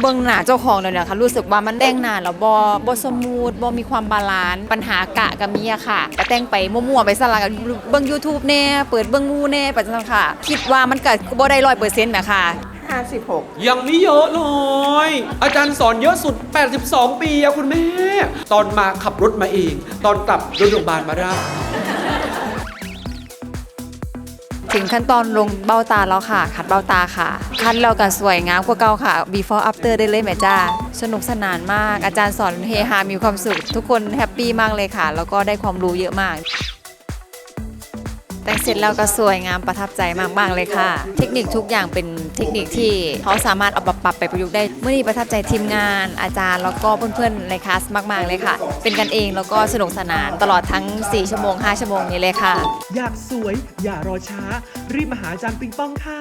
เบื้องหน้าเจ้าของเลยนะคะรู้สึกว่ามันแต่งหน้าแล้วบอบสมูทบอมีความบาลานซ์ปัญหากะกับมีอะค่ะก็แต่งไปมั่วๆไปสลักเบื้อง YouTube แน่เปิดเบื้องงูแน่ไปจังค่ะ คิดว่ามันก็บ่ได้ร้อยเปอร์เซ็นต์แหมค่ะ56 ยังไม่เยอะเลย อาจารย์สอนเยอะสุด 82 ปีอะคุณแม่ ตอนมาขับรถมาเอง ตอนกลับรถโรงพยาบาลมารับ ถึงขั้นตอนลงเบ้าตาแล้วค่ะ ขัดเบ้าตาค่ะ คัดแล้วก็สวยงามกว่าเก่าค่ะ before after ได้เลยแม่จ้า สนุกสนานมาก อาจารย์สอนเฮฮามีความสุข ทุกคนแฮปปี้มากเลยค่ะ แล้วก็ได้ความรู้เยอะมาก แต่งเสร็จแล้วก็สวยงามประทับใจมากๆเลยค่ะ เทคนิคทุกอย่างเป็นเทคนิคที่เขาสามารถเอาปรับปรับไปประยุกต์ได้เมื่อนี้ประทับใจทีมงานอาจารย์แล้วก็เพื่อนๆในคลาสมากๆเลยค่ะ เป็นกันเองแล้วก็สนุกสนานตลอดทั้ง 4 ชั่วโมง 5 ชั่วโมงนี้เลยค่ะ อยากสวยอย่ารอช้า รีบมาหาอาจารย์ปิงปองค่ะ